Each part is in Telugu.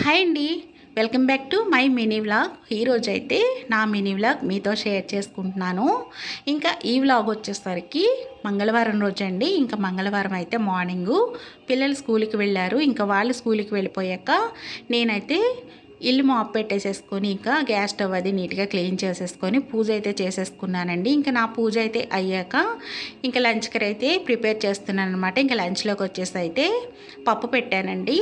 హాయ్ అండి. Welcome back to my mini vlog. ఈరోజు అయితే నా మినీ వ్లాగ్ మీతో షేర్ చేసుకుంటున్నాను. ఇంకా ఈ వ్లాగ్ వచ్చేసరికి మంగళవారం రోజు అండి ఇంకా మంగళవారం అయితే మార్నింగు పిల్లలు స్కూల్కి వెళ్ళారు. ఇంకా వాళ్ళు స్కూల్కి వెళ్ళిపోయాక నేనైతే ఇల్లు మాప్ పెట్టేసేసుకొని ఇంకా గ్యాస్ స్టవ్ అది నీట్గా క్లీన్ చేసేసుకొని పూజ అయితే చేసేసుకున్నానండి. ఇంకా నా పూజ అయితే అయ్యాక ఇంకా లంచ్కి అయితే ప్రిపేర్ చేస్తున్నాను అనమాట ఇంకా లంచ్లోకి వచ్చేసి అయితే పప్పు పెట్టానండి.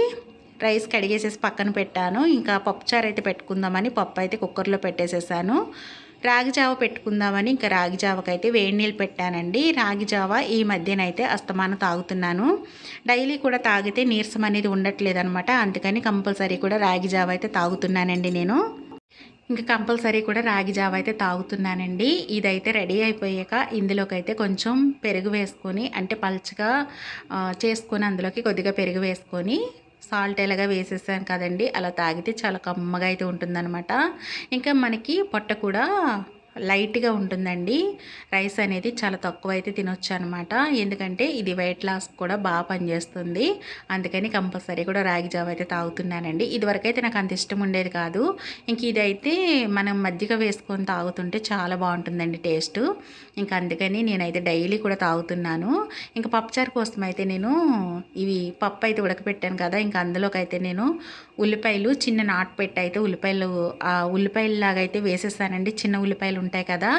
రైస్ కడిగేసేసి పక్కన పెట్టాను. ఇంకా పప్పుచారు అయితే పెట్టుకుందామని పప్పు అయితే కుక్కర్లో పెట్టేసేసాను. రాగి జావ పెట్టుకుందామని ఇంకా రాగి జావకైతే వేడి నీళ్ళు పెట్టానండి. రాగి జావ ఈ మధ్యనైతే అస్తమానం తాగుతున్నాను. డైలీ కూడా తాగితే నీరసం అనేది ఉండట్లేదు అనమాట అందుకని కంపల్సరీ కూడా రాగి జావ అయితే తాగుతున్నానండి నేను. ఇంకా కంపల్సరీ కూడా రాగి జావ అయితే తాగుతున్నానండి. ఇదైతే రెడీ అయిపోయాక ఇందులోకైతే కొంచెం పెరుగు వేసుకొని అంటే పల్చగా చేసుకొని అందులోకి కొద్దిగా పెరుగు వేసుకొని సాల్ట్ ఎలాగా వేసేసాను కదండి అలా తాగితే చాలా కమ్మగా అయితే ఉంటుందన్నమాట. ఇంకా మనకి పొట్ట కూడా లైట్గా ఉంటుందండి. రైస్ అనేది చాలా తక్కువ అయితే తినొచ్చు అనమాట ఎందుకంటే ఇది వెయిట్ లాస్ కూడా బాగా పనిచేస్తుంది. అందుకని కంపల్సరీ కూడా రాగి జావ అయితే తాగుతున్నానండి. ఇదివరకు అయితే నాకు అంత ఇష్టం ఉండేది కాదు. ఇంక ఇదైతే మనం మజ్జిగ వేసుకొని తాగుతుంటే చాలా బాగుంటుందండి టేస్ట్. ఇంక అందుకని నేనైతే డైలీ కూడా తాగుతున్నాను. ఇంకా పప్పుచారు కోసం అయితే నేను ఇవి పప్పు అయితే ఉడకపెట్టాను కదా ఇంకా అందులోకి అయితే నేను ఉల్లిపాయలు చిన్న నాటు పెట్టి అయితే ఉల్లిపాయలు ఉల్లిపాయలు లాగా అయితే వేసేస్తానండి. చిన్న ఉల్లిపాయలు ఉంటాయి కదా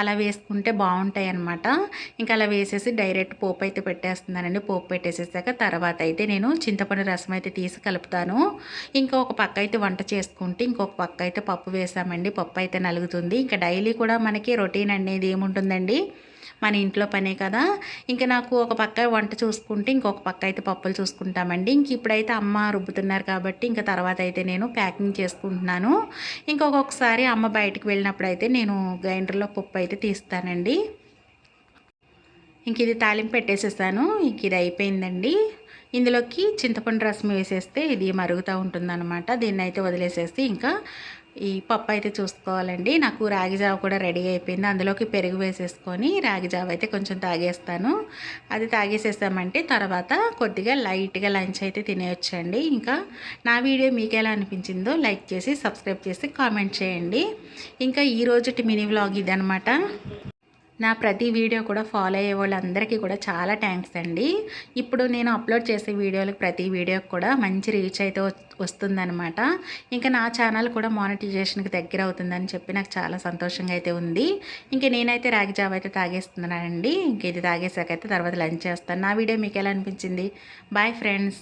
అలా వేసుకుంటే బాగుంటాయి అనమాట ఇంకా అలా వేసేసి డైరెక్ట్ పోపు అయితే పెట్టేస్తున్నానండి. పోపు పెట్టేసేసాక తర్వాత అయితే నేను చింతపండు రసం అయితే తీసి కలుపుతాను. ఇంకా ఒక పక్క అయితే వంట చేసుకుంటే ఇంకొక పక్క అయితే పప్పు వేసామండి. పప్పు అయితే నలుగుతుంది. ఇంకా డైలీ కూడా మనకి రొటీన్ అనేది ఏముంటుందండి? మన ఇంట్లో పనే కదా. ఇంకా నాకు ఒక పక్క వంట చూసుకుంటే ఇంకొక పక్క అయితే పప్పులు చూసుకుంటామండి. ఇంక ఇప్పుడైతే అమ్మ రుబ్బుతున్నారు కాబట్టి ఇంకా తర్వాత అయితే నేను ప్యాకింగ్ చేసుకుంటున్నాను. ఇంకొకసారి అమ్మ బయటకు వెళ్ళినప్పుడు అయితే నేను గ్రైండర్లో పప్పు అయితే తీస్తానండి. ఇంక ఇది తాలింపు పెట్టేసేసాను. ఇంక ఇది అయిపోయిందండి. ఇందులోకి చింతపండు రసం వేసేస్తే ఇది మరుగుతూ ఉంటుందన్నమాట. దీన్ని అయితే వదిలేసేస్తే ఇంకా ఈ పప్పు అయితే చూసుకోవాలండి. నాకు రాగి జావ కూడా రెడీ అయిపోయింది. అందులోకి పెరుగు వేసేసుకొని రాగి జావ అయితే కొంచెం తాగేస్తాను. అది తాగేసేసామంటే తర్వాత కొద్దిగా లైట్గా లంచ్ అయితే తినేయొచ్చండి. ఇంకా నా వీడియో మీకు ఎలా అనిపించిందో లైక్ చేసి సబ్స్క్రైబ్ చేసి కామెంట్ చేయండి. ఇంకా ఈరోజు మినీ వ్లాగ్ ఇదనమాట నా ప్రతి వీడియో కూడా ఫాలో అయ్యే వాళ్ళందరికీ కూడా చాలా థ్యాంక్స్ అండి. ఇప్పుడు నేను అప్లోడ్ చేసే వీడియోలకు ప్రతి వీడియోకి కూడా మంచి రీచ్ అయితే వస్తుందనమాట ఇంకా నా ఛానల్ కూడా మానిటైజేషన్కి దగ్గర అవుతుందని చెప్పి నాకు చాలా సంతోషంగా అయితే ఉంది. ఇంక నేనైతే రాగి జాబ్ అయితే తాగేస్తున్నానండి. ఇంక ఇది తాగేసాకైతే తర్వాత లంచ్ చేస్తాను. నా వీడియో మీకు ఎలా అనిపించింది? Bye friends.